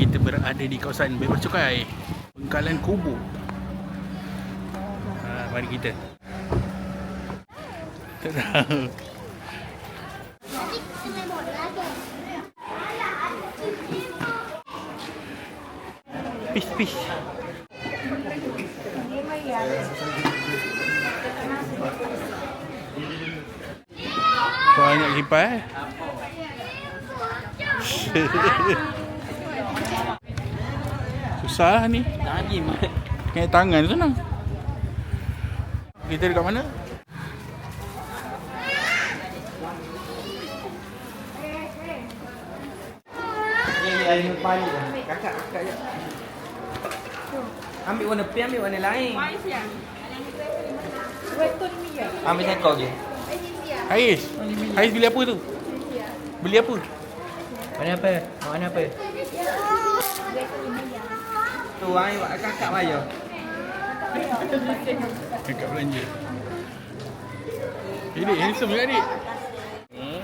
kita berada di kawasan bebas cukai. Bengkalan Kubu ha, Mari kita. Tahu Pis, pis Banyak kipas eh Susah ni Lagi mak. Pakai tangan senang Kita dekat mana? Ni. Kakak kakak je. Ambil warna pink, ambil warna lain. Ambil sekor je. Hais Hais beli apa tu? Beli apa? Warna apa? Warna apa? Tu air buat kakak bayar. Dekat belanja Eh dik, handsome juga dik Ni.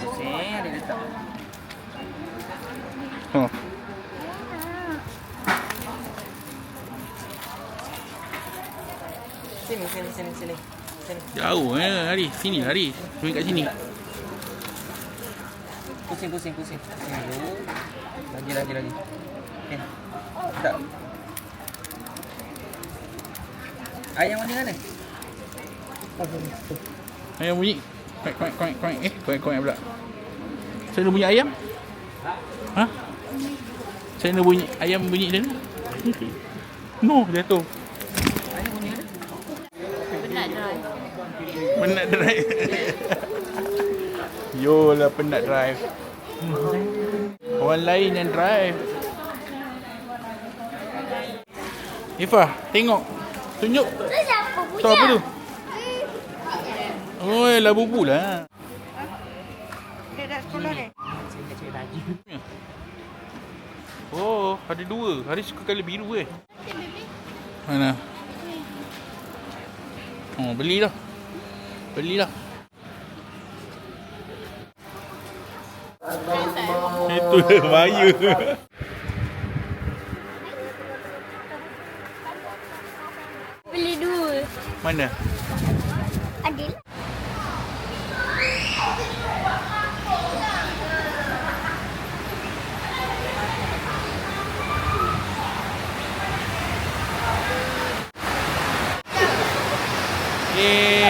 Pusing ada letak. oh. Sini sini sini sini. Sini. Jauh eh Hari Sini hari Cuma kat sini Pusing pusing pusing. Pusing dulu. Lagi lagi lagi. Okey. Tak. Ayam mana mana? Ayam bunyi Kuek kuek kuek kuek Eh kuek kuek pula Saya nak bunyi ayam Ha? Saya nak bunyi Ayam bunyi dia ni No jatuh Ayam mana mana? Penat drive Yolah penat drive. Orang lain yang drive. Ifah tengok. Tunjuk. Tu apa tu? Oh lah bubu lah Oh ada dua. Hari suka colour biru eh. Mana? Oh belilah. Belilah tu dah oh, bahaya. Beli dua. Mana? Adil. Yeah.